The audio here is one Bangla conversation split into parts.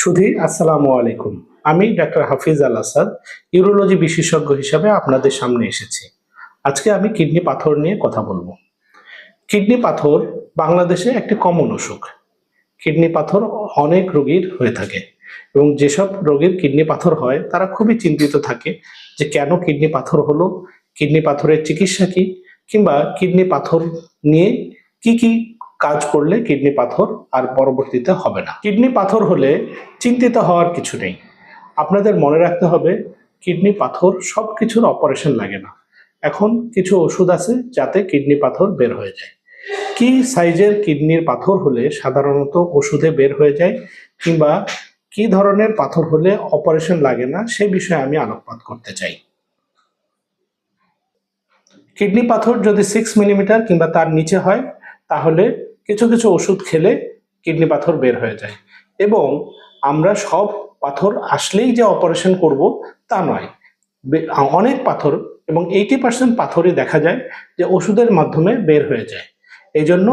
সুধী আসসালামু আলাইকুম। আমি ডাক্তার হাফিজ আল আসাদ, ইউরোলজি বিশেষজ্ঞ হিসাবে আপনাদের সামনে এসেছি। আজকে আমি কিডনি পাথর নিয়ে কথা বলব। কিডনি পাথর বাংলাদেশে একটি কমন অসুখ। কিডনি পাথর অনেক রোগীর হয়ে থাকে এবং যেসব রোগীর কিডনি পাথর হয়, তারা খুবই চিন্তিত থাকে যে কেন কিডনি পাথর হলো, কিডনি পাথরের চিকিৎসা কি, কিংবা কিডনি পাথর নিয়ে কি কি কাজ করলে কিডনি পাথর আর পরবর্তীতে হবে না। কিডনি পাথর হলে চিন্তিত হওয়ার কিছু নেই। আপনাদের মনে রাখতে হবে, কিডনি পাথর সব কিছুর অপারেশন লাগে না। এখন কিছু ওষুধ আছে যাতে কিডনি পাথর বের হয়ে যায়। কি সাইজের কিডনির পাথর হলে সাধারণত ওষুধে বের হয়ে যায় কিংবা কি ধরনের পাথর হলে অপারেশন লাগে না সে বিষয়ে আমি আলোকপাত করতে চাই। কিডনি পাথর যদি সিক্স মিলিমিটার কিংবা তার নিচে হয়, তাহলে কিছু কিছু ওষুধ খেলে কিডনি পাথর বের হয়ে যায়। এবং আমরা সব পাথর আসলেই যে অপারেশন করব তা নয়। অনেক পাথর এবং এইটি পার্সেন্ট পাথরই দেখা যায় যে ওষুধের মাধ্যমে বের হয়ে যায়। এই জন্য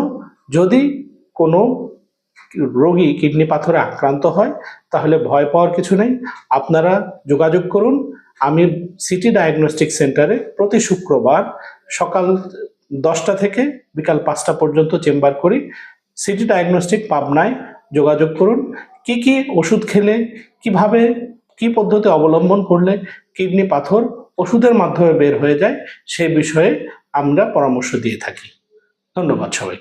যদি কোনো রোগী কিডনি পাথরে আক্রান্ত হয়, তাহলে ভয় পাওয়ার কিছু নেই। আপনারা যোগাযোগ করুন। আমি সিটি ডায়াগনস্টিক সেন্টারে প্রতি শুক্রবার সকাল দশটা থেকে বিকাল পাঁচটা পর্যন্ত চেম্বার করি। সিটি ডায়াগনস্টিক পাবনায় যোগাযোগ করুন। কি কি ওষুধ খেলে, কীভাবে, কি পদ্ধতি অবলম্বন করলে কিডনি পাথর ওষুধের মাধ্যমে বের হয়ে যায়, সে বিষয়ে আমরা পরামর্শ দিয়ে থাকি। ধন্যবাদ সবাইকে।